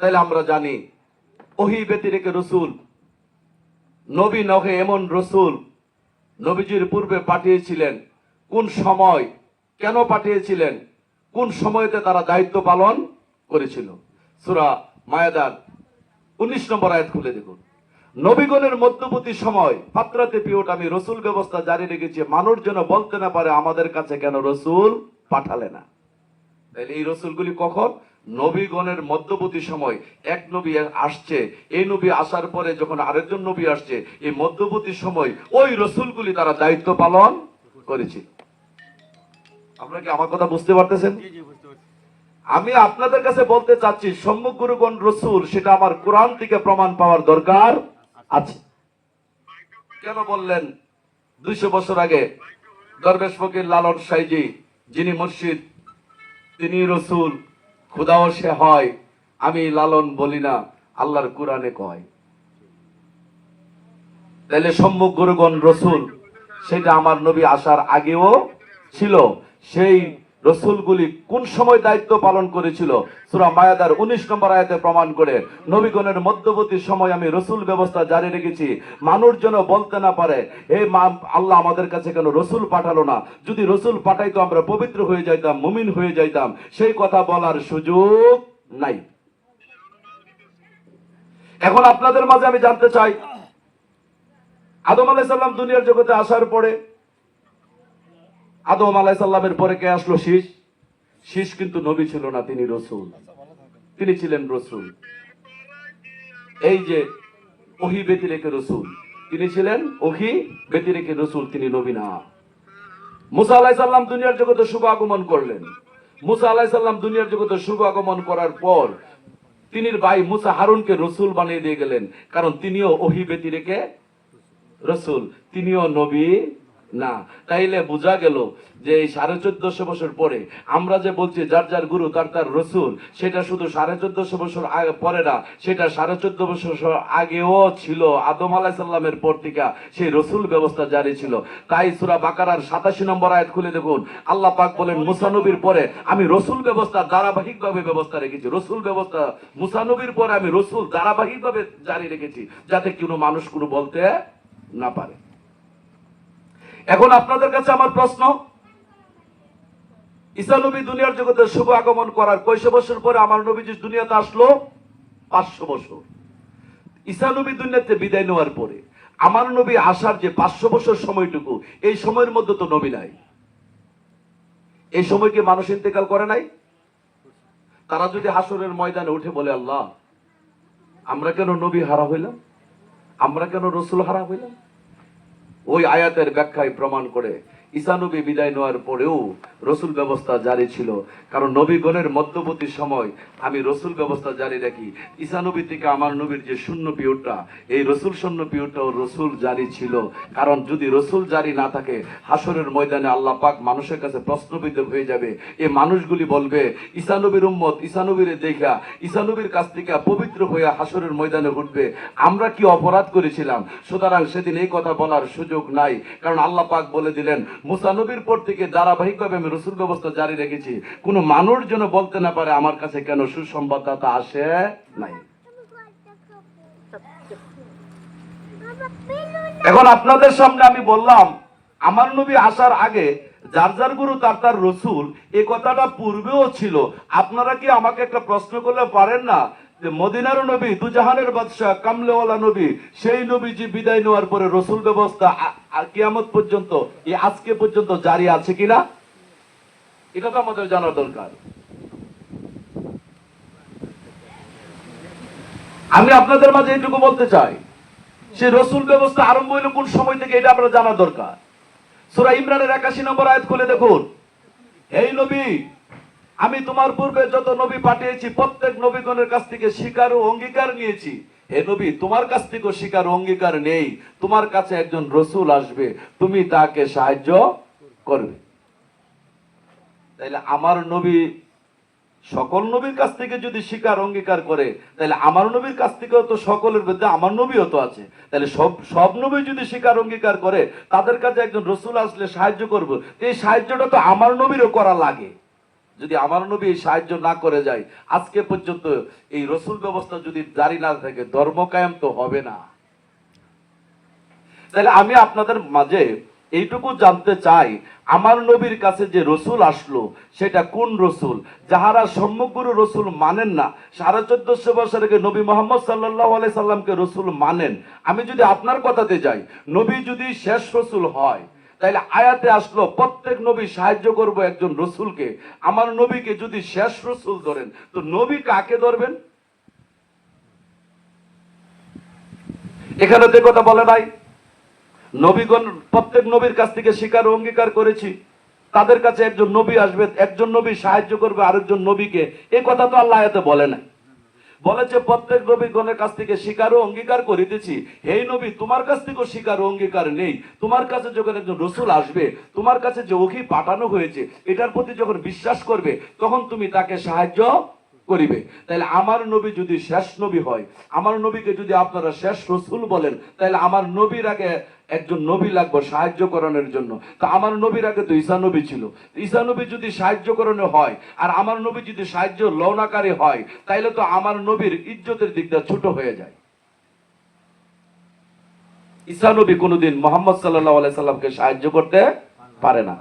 তাইলে আমরা জানি, ওহি ব্যতিরেকে রসুল, নবী নহে এমন রসুল নবীজির পূর্বে পাঠিয়েছিলেন। কোন সময় কেন পাঠিয়েছিলেন? কোন সময়তে তারা দায়িত্ব পালন করেছিল? সুরা মায়াদার উনিশ নম্বর আয়াত খুলে দেখুন। নবীগণের মধ্যবর্তী সময় পাত্রাতে পিওট আমি রসুল ব্যবস্থা জারি রেখেছি, মানুষ যেন বলতে না পারে আমাদের কাছে কেন রসুল পাঠালে না। তাহলে এই রসুলগুলি কখন? নবীগণের মধ্যবর্তী সময় এক নবী আসছে এই নবী আসার পরে যখন আরেকজন নবী আসছে এই মধ্যবর্তী সময় ওই রসুলগুলি তারা দায়িত্ব পালন করেছে। আপনারা কি আমার কথা বুঝতে পারতেছেন? আমি আপনাদের কাছে বলতে চাচ্ছি সম্মুখ গুরুগণ রসুল সেটা আমার কোরআন থেকে প্রমাণ পাওয়ার দরকার আছে। কেন বললেন? দুইশো বছর আগে দরবেশ ফকির লালন সাইজি যিনি মসজিদ তিনি রসুল। খুদাও সে হয়, আমি লালন বলি না, আল্লাহর কোরআনে কয়। তাহলে সম্মুখ গুরুগণ রসুল, সেটা আমার নবী আসার আগেও ছিল, সেই রসুলগুলি কোন সময় দায়িত্ব পালন করেছিল? সুরা মায়াদার উনিশ নম্বর আয়াতে প্রমাণ করে, নবীগণের মধ্যবর্তী সময় আমি রসুল ব্যবস্থা জারি রেখেছি। মানুষ যেন বলতে না পারে হে মা, আল্লাহ আমাদের কাছে কেন রসুল পাঠালো না? যদি রসুল পাঠাইতো আমরা পবিত্র হয়ে যাইতাম, মুমিন হয়ে যাইতাম। সেই কথা বলার সুযোগ নাই। এখন আপনাদের মাঝে আমি জানতে চাই, আদম আলাইসাল্লাম দুনিয়ার জগতে আসার পরে আদম আলাইসাল্লামের পরে কে আসলো শীষ? শীষ কিন্তু নবী ছিল না, তিনি রসুল। তিনি ছিলেন রসুল। এই যে ওহি ব্যতিরেকে রসুল, তিনি ছিলেন ওহি ব্যতিরেকে রসুল, তিনি নবী না। মুসা আলাইসাল্লাম দুনিয়ার জগতে শুভ আগমন করলেন। মুসা আলাইসাল্লাম দুনিয়ার জগতে শুভ আগমন করার পর তিনি ভাই মুসা হারুনকে রসুল বানিয়ে দিয়ে গেলেন, কারণ তিনিও ওহি ব্যতিরেকে রসুল, তিনিও নবী না, তাইলে বোঝা গেল যে এই সাড়ে চোদ্দশো বছর পরে আমরা যে বলছি যার যার গুরু, তার তার রসুল, সেটা শুধু সাড়ে চোদ্দশো বছর আগে পরে না, সেটা সাড়ে চোদ্দ বছর আগেও ছিল। আদম আলাহিসাল্লামের পর থেকে সেই রসুল ব্যবস্থা জারি ছিল। তাই সুরা বাকারার সাতাশি নম্বর আয়াত খুলে দেখুন। আল্লাহ পাক বলেন মুসানবীর পরে আমি রসুল ব্যবস্থা ধারাবাহিক ভাবে ব্যবস্থা রেখেছি। রসুল ব্যবস্থা মুসানবীর পরে আমি রসুল ধারাবাহিক ভাবে জারি রেখেছি, যাতে কোনো মানুষ কোনো বলতে না পারে। এখন আপনাদের কাছে আমার প্রশ্ন। ঈসা নবী দুনিয়ার জগতে শুভ আগমন করার কয়শো বছর পরে আমার নবীজি দুনিয়াতে আসলো? পাঁচশো বছর। ঈসা নবী দুনিয়াতে বিদায় নেওয়ার পরে আমার নবী আসার যে পাঁচশো বছর সময়টুকু, এই সময়ের মধ্যে তো নবী নাই। এই সময় কি মানুষ ইন্তেকাল করে নাই? তারা যদি হাসরের ময়দানে উঠে বলে, আল্লাহ, আমরা কেন নবী হারা হইলাম? আমরা কেন রসুল হারা হইলাম? ওই আয়াতের ব্যাখ্যায় প্রমাণ করে ঈসানবী বিদায় নেওয়ার পরেও রসুল ব্যবস্থা জারি ছিল। কারণ নবীগণের মধ্যবর্তী সময় আমি রসুল ব্যবস্থা জারি রাখি। ঈসানবী থেকে আমার নবীর যে শূন্য পিওরটা এই রসুল শূন্য পিওরটাও রসুল জারি ছিল। কারণ যদি রসুল জারি না থাকে হাসরের ময়দানে আল্লাহ পাক মানুষের কাছে প্রশ্নবিদ্ধ হয়ে যাবে। এই মানুষগুলি বলবে ঈসানবীর উম্মত ঈসানবীর দেখা ঈসানবীর কাছ থেকে পবিত্র হয়ে হাসরের ময়দানে উঠবে। আমরা কি অপরাধ করেছিলাম? সুতরাং সেদিন এই কথা বলার সুযোগ নাই। কারণ আল্লাহ পাক বলে দিলেন মুসানবীর পর থেকে ধারাবাহিকভাবে আমি রসুল ব্যবস্থা জারি রেখেছি। কোনো মানুষ যেন বলতে না পারে আমার কাছে কেন সুসংবাদদাতা আসে নাই। এখন আপনাদের সামনে আমি বললাম, আমার নবী আসার আগে যার যার গুরু তার তার রসুল, এ কথাটা পূর্বেও ছিল। আপনারা কি আমাকে একটা প্রশ্ন করলে পারেন না? যে মদিনার নবী, দুজাহানের বাদশাহ, কামলেওয়ালা নবী, সেই নবীজি বিদায় নেওয়ার পরে রসুল ব্যবস্থা কিয়ামত পর্যন্ত, এই আজকে পর্যন্ত জারি আছে কিনা? এটা তো আমাদের জানার দরকার। আমি আপনাদের মাঝে এইটুকু বলতে চাই সে রসুল ব্যবস্থা আরম্ভ হইল কোন সময় থেকে এটা আপনার জানা দরকার? সুরা ইমরানের একাশি নম্বর আয়াত খুলে দেখুন। এই নবী আমি তোমার পূর্বে যত নবী পাঠিয়েছি, প্রত্যেক নবীগণের কাছ থেকে স্বীকার ও অঙ্গীকার নিয়েছি। হে নবী, তোমার কাছ থেকেও স্বীকার অঙ্গীকার নেই। তোমার কাছে একজন রসুল আসবে, তুমি তাকে সাহায্য করবে। তাইলে আমার নবী সকল নবীর কাছ থেকে যদি স্বীকার অঙ্গীকার করে তাহলে আমার নবীর কাছ থেকেও তো সকলের মধ্যে আমার নবীও তো আছে। তাহলে সব সব নবী যদি স্বীকার অঙ্গীকার করে, তাদের কাছে একজন রসুল আসলে সাহায্য করব। এই সাহায্যটা তো আমার নবীরও করা লাগে। যদি আমার নবী সাহায্য না করে যায়, আজকে পর্যন্ত এই রসুল ব্যবস্থা যদি জারি না থাকে, ধর্ম কায়েম তো হবে না। তাহলে আমি আপনাদের মাঝে এইটুকু জানতে চাই, আমার নবীর কাছে যে রসুল আসলো, সেটা কোন রসুল? যাহারা সম্মুখগুরু রসুল মানেন না, সাড়ে চোদ্দশো বছর আগে নবী মোহাম্মদ সাল্লাহ আলাই সাল্লামকে রসুল মানেন। আমি যদি আপনার কথাতে যাই, নবী যদি শেষ রসুল হয় তাইলে আয়াতে আসলো, প্রত্যেক নবী সাহায্য করব একজন রসুলকে। আমার নবীকে যদি শেষ রসুল ধরেন, তো নবী কাকে ধরবেন? এখানে তো কথা বলে নাই, নবীগণ, প্রত্যেক নবীর কাছ থেকে স্বীকার অঙ্গীকার করেছি। তাদের কাছে একজন নবী আসবে, একজন নবী সাহায্য করবে আরেকজন নবীকে। এই কথা তো আল্লাহ বলে না বলেছে প্রত্যেক নবীগণের কাছ থেকে স্বীকার ও অঙ্গীকার করিতেছি। এই নবী, তোমার কাছ থেকেও স্বীকার ও অঙ্গীকার নেই। তোমার কাছে যখন একজন রসুল আসবে, তোমার কাছে যে ওখি পাঠানো হয়েছে, এটার প্রতি যখন বিশ্বাস করবে, তখন তুমি তাকে সাহায্য করিবে। তাহলে আমার নবী যদি শেষ নবী হয়, আমার নবীকে যদি আপনারা শেষ রসুল বলেন তাহলে আমার নবীর আগে একজন নবী লাগবে সাহায্য করানোর জন্য। তো আমার নবীর আগে তো ঈসা নবী ছিল। ঈসা নবী যদি সাহায্য করানো হয়, আর আমার নবী যদি সাহায্য লওনাকারী হয়, তাইলে তো আমার নবীর ইজ্জতের দিকটা ছোট হয়ে যায়। ঈসা নবী কোনোদিন মোহাম্মদ সাল্লাহ আলাইসাল্লামকে সাহায্য করতে পারে না।